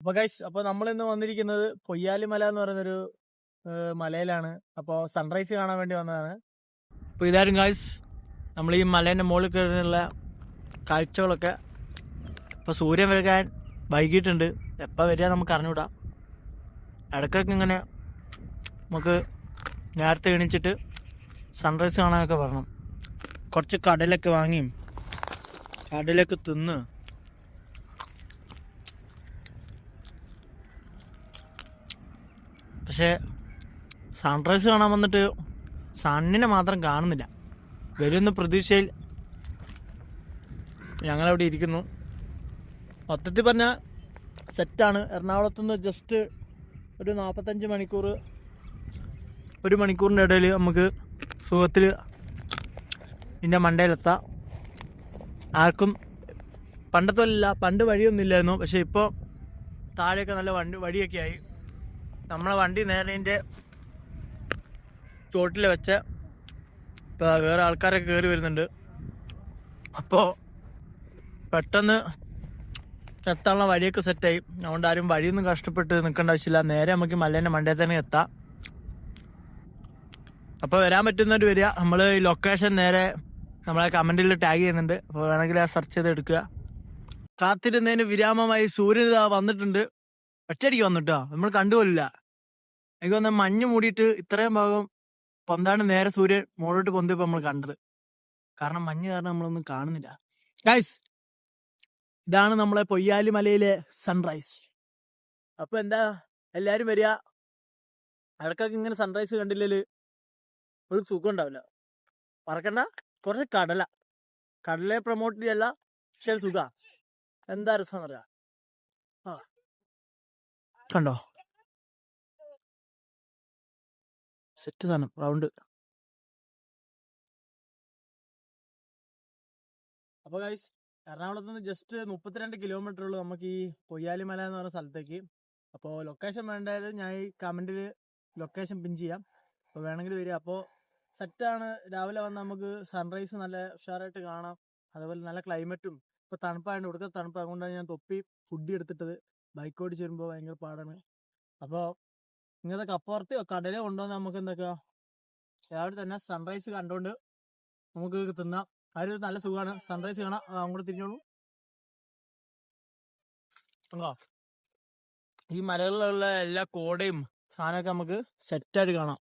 അപ്പൊ ഗൈസ് അപ്പൊ നമ്മൾ ഇന്ന് വന്നിരിക്കുന്നത് പൊയ്യാലി മല എന്ന് പറയുന്നൊരു മലയിലാണ്. അപ്പോൾ സൺറൈസ് കാണാൻ വേണ്ടി വന്നതാണ്. അപ്പോൾ ഇതായിരുന്നു ഗൈസ് നമ്മൾ ഈ മലേന്റെ മുകളിൽ കയറുന്നുള്ള കാഴ്ചകളൊക്കെ ഇപ്പോൾ സൂര്യൻ വരക്കാൻ വൈകിട്ടുണ്ട് എപ്പോൾ വരിക നമുക്ക് അറിഞ്ഞൂടാ. ഇടയ്ക്കൊക്കെ ഇങ്ങനെ നമുക്ക് നേരത്തെ എണീച്ചിട്ട് സൺറൈസ് കാണാനൊക്കെ വരണം. കുറച്ച് കടലൊക്കെ വാങ്ങിയും കടലൊക്കെ തിന്ന് പക്ഷേ സൺറൈസ് കാണാൻ വന്നിട്ട് സണ്ണിനെ മാത്രം കാണുന്നില്ല. വരുന്ന പ്രതീക്ഷയിൽ ഞങ്ങളവിടെ ഇരിക്കുന്നു. മൊത്തത്തിൽ പറഞ്ഞാൽ സെറ്റാണ് എറണാകുളത്ത് നിന്ന് ജസ്റ്റ് ഒരു നാൽപ്പത്തഞ്ച് മണിക്കൂർ ഒരു മണിക്കൂറിന്റെ ഇടയിൽ നമുക്ക് സുഖത്തിൽ ഇതിന്റെ മണ്ടയിലെത്താം. ആർക്കും പണ്ടത്തെ പണ്ട് വഴിയൊന്നും ഇല്ലായിരുന്നു. പക്ഷേ ഇപ്പോൾ താഴെയൊക്കെ നല്ല വണ്ടി വഴിയൊക്കെ ആയി. നമ്മളെ വണ്ടി നേരെ ഇതിന്റെ ചോട്ടിൽ വെച്ച് ഇപ്പോൾ വേറെ ആൾക്കാരൊക്കെ കയറി വരുന്നുണ്ട്. അപ്പോൾ പെട്ടെന്ന് എത്താനുള്ള വഴിയൊക്കെ സെറ്റായി അതുകൊണ്ട് ആരും വഴിയൊന്നും കഷ്ടപ്പെട്ട് നിൽക്കേണ്ട ആവശ്യമില്ല. നേരെ നമുക്ക് മലേന്റെ മണ്ടേ തന്നെ എത്താം. അപ്പോൾ വരാൻ പറ്റുന്നവർ വരിക. നമ്മൾ ഈ ലൊക്കേഷൻ നേരെ നമ്മളെ കമന്റിൽ ടാഗ് ചെയ്യുന്നുണ്ട്. അപ്പോൾ വേണമെങ്കിൽ ആ സെർച്ച് ചെയ്ത് എടുക്കുക. കാത്തിരുന്നതിന് വിരാമമായി സൂര്യൻ വന്നിട്ടുണ്ട്. ഒറ്റയടിക്ക് വന്നിട്ടോ? നമ്മൾ കണ്ടുപോലില്ല. എനിക്ക് തോന്നുന്നു മഞ്ഞ് മൂടിയിട്ട് ഇത്രയും ഭാഗം പന്താണ് നേരെ സൂര്യൻ മുകളിലോട്ട് പൊന്തിയപ്പോൾ നമ്മൾ കണ്ടത്. കാരണം മഞ്ഞ് കാരണം നമ്മളൊന്നും കാണുന്നില്ല. ഗൈസ് ഇതാണ് നമ്മളെ പൊയ്യാലി മലയിലെ സൺറൈസ് അപ്പൊ എന്താ? എല്ലാരും വരിക. അവർക്കൊക്കെ ഇങ്ങനെ സൺറൈസ് കണ്ടില്ലേൽ ഒരു സുഖം ഉണ്ടാവില്ല. മറക്കണ്ട. കുറച്ച് കടല. കടലയെ പ്രൊമോട്ട് ചെയ്യല്ല പക്ഷെ സുഖ. എന്താ രസം പറയാ കണ്ടോ? സെറ്റ് സാധനം റൗണ്ട്. അപ്പൊ ഗൈസ് എറണാകുളത്ത് നിന്ന് ജസ്റ്റ് മുപ്പത്തിരണ്ട് കിലോമീറ്റർ ഉള്ളൂ നമുക്ക് ഈ പൊയ്യാലി മല എന്ന് പറയുന്ന സ്ഥലത്തേക്ക്. അപ്പോൾ ലൊക്കേഷൻ വേണ്ടത് ഞാൻ ഈ കമന്റിൽ ലൊക്കേഷൻ പിൻ ചെയ്യാം. അപ്പോൾ വേണമെങ്കിൽ വരിക. അപ്പോൾ സെറ്റാണ് രാവിലെ വന്ന് നമുക്ക് സൺറൈസ് നല്ല ഉഷാറായിട്ട് കാണാം. അതുപോലെ നല്ല ക്ലൈമറ്റും ഇപ്പോൾ തണുപ്പായതുകൊണ്ട് ഇവിടുത്തെ തണുപ്പ് അതുകൊണ്ടാണ് ഞാൻ തൊപ്പി ഹുഡി എടുത്തിട്ടത്. ബൈക്ക് ഓടിച്ച് വരുമ്പോൾ ഭയങ്കര പാടാണ്. അപ്പോൾ ഇങ്ങനത്തെ കപ്പുറത്ത് കടല കൊണ്ടുവന്ന് നമുക്ക് എന്തൊക്കെയാ രാവിലെ തന്നെ സൺറൈസ് കണ്ടുകൊണ്ട് നമുക്ക് തിന്നാം. ആ നല്ല സുഖമാണ്. സൺറൈസ് കാണാം. അങ്ങോട്ട് തിരിഞ്ഞോളൂ. ഈ മലകളിലുള്ള എല്ലാ കോടയും സാധനമൊക്കെ നമുക്ക് സെറ്റായിട്ട് കാണാം.